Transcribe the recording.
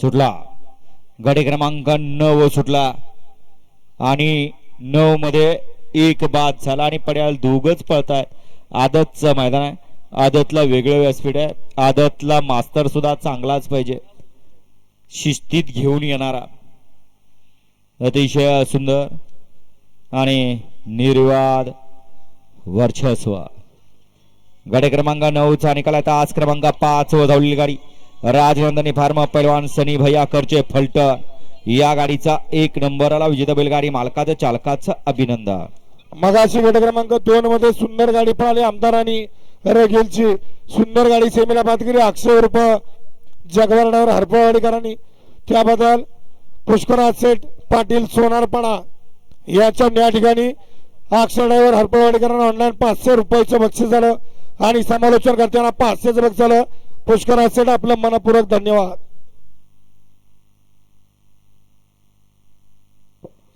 सुटला. गडे क्रमांक नऊ सुटला. आणि नऊ मध्ये एक बाद झाला आणि पड्याल दोघच पळतायत आदतचं मैदान आहे. आदतला वेगळं व्यासपीठ आहे. आदतला मास्तर सुद्धा चांगलाच पाहिजे. शिस्तीत घेऊन येणारा. अतिशय सुंदर आणि निर्वाद वर्चस्व. गडे क्रमांक नऊचा निकाल आहे. तास क्रमांक पाच वर धावलेली गाडी. राजनंदनी फार्म पैलवान सनी भैया करचे फलट या गाडीचा एक नंबर आला विजेता बैलगाडी मालकाचं चालकाचं अभिनंदन. मगाशी गट क्रमांक दोन मध्ये सुंदर गाडी पळाली आमदारांनी रेगेलची सुंदर गाडी सेमीला बाद केली अक्षय रुपये जगवर्णावर हरपवाडीकरांनी. त्याबद्दल पुष्कराज सेठ पाटील सोनारपणा याच्या या ठिकाणी अक्षय ड्रायव्हर हरपवाडीकरांना ऑनलाईन पाचशे रुपयाचं बक्षीस झालं आणि समालोचन करताना पाचशेचं बक्षीस झालं. पुष्कर सेठ आपलं मनपूर्वक धन्यवाद.